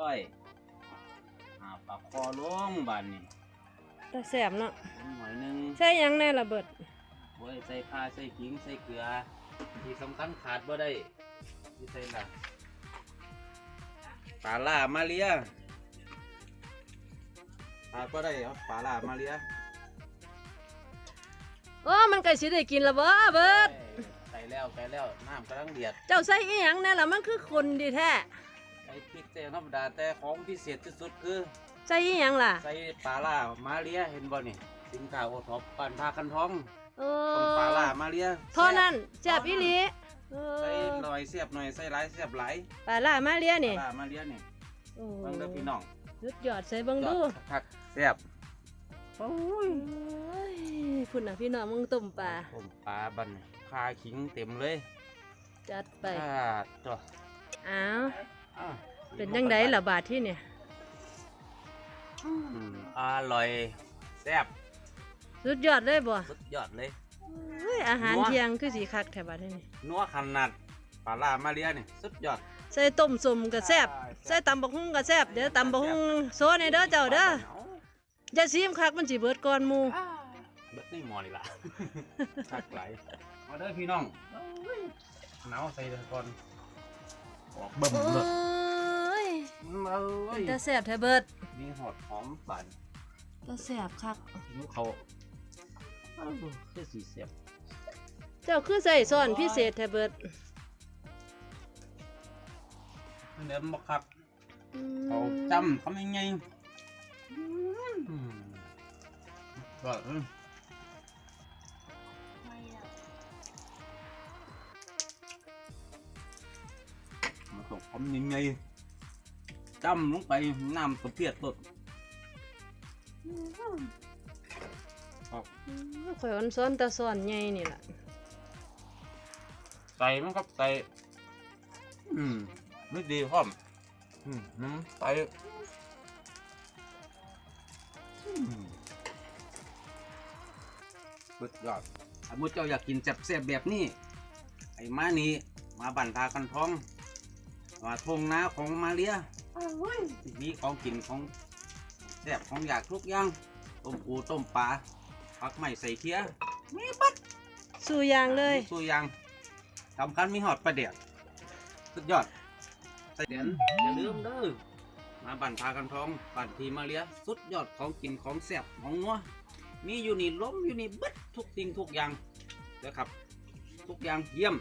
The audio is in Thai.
ร้อยอ่าปากคอลงบานนี่ตาแสบเนาะหน่อยหนึงใช่หยังแน่ระเบิดโอ้ยใส่ผ้าใส่ขิงใส่เกลือ ที่สำคัญขาดบ่ได้ที่ใส่ละปลาล่ามาเลียขาดบ่ได้ครับปลาล่ามาเลียโอ้มันก็สิได้กินและบ่เบิดใส่แล้วใส่แล้วน้ำกำลังเดือด เจ้าใส่อีหยังแน่ล่ะมันคือคนดีแท้ใส่ พริกแต่ธรรมดาแต่ของพิเศษที่สุดคือ ใส่อีหยังล่ะ ใส่ปลาล่ามาเลียเห็นบ่นี่สินค้าโอท็อปปันพาคันท้องโอ้ต้มปลาล่ามาเลียเท่านั้นแซ่บอีหลีเอใส่อหน่อยเสียบหน่อยใส่หลายเสียบหลายปลาล่ามาเลียปนี่ลาล่ามาเลียนี่โอ้เบิ่งเด้อพี่น้องสุดยอดใส่เบิ่งดูคักๆแซ่บโอ้ยโอ้ยพุ่นน่ะพี่น้องมึงต้มปลาผมปลาบันคาขิงเต็มเลยจัดไปอ่าตัว อ้าวอ่า เป็นจังไดล่ะบาดที่เนี่ยอืมอร่อยแซ่บสุดยอดเลยบ่สุดยอดเลยเฮ้ยอาหารนัวเที่ยงคือสีคักแถวบ้านนี่นัวขนาดปลาล่ามาเลียนี่สุดยอดใส่ต้มสมก็แซ่บใส่ตำบักหุ่งก็แซ่บเดี๋ยวตำบักหุ่งโซนให้เด้อเจ้าเด้ออย่าซีมคักมันสิเบิดก่อนหมู่เบิดนี่หมอนี่ล่ะคักไหลายมาเด้อพี่น้องหนาวใส่เด้อก่อนออกเบิ่มโอ้เลยยเอ้ ยแต่แซ่บแท้เบิดมีหอดหอมบานแต่แซ่บคักหิวเขาเอ้าคือสีเสียบเจ้าคือใส่ซ่อนพิเศษแท้เบิดเนื้อบักคักอืมเขาจำเขาไม่ไงก็อืมมาตกผมยังไง จำลงไปน้ำกระเพียดตดอืมข่อยอ่อนซ้อนแต่ซ้อนใหญ่นี่ล่ะใส่มันครับใส่อืมไม่ดีพร้อมอืมน้ำใส่อืมสุดยอดถ้ามุดเจ้าอยากกินแซ่บๆแบบนี้ ไอ้มานี่มาบั่นทากันท้อง มาทงนาของมาเลียมีของกินของแซ่บของอยากทุกอย่างต้มปูต้มปลาผักใหม่ใส่เคี้ยมีบัดสู้อย่างเลยมีสู้ยังสำคัญมีหอดประเดี๋ยวสุดยอดใส่เดียนอย่าลืมเด้อมาบั่นทากันท้องบั่นทีมาเลียสุดยอดของกินของแซ่บของนัวมีอยู่นี่ล้มอยู่นี่เบิดทุกสิ่งทุกอย่างเด้อครับ ทุกอย่างเยี่ยม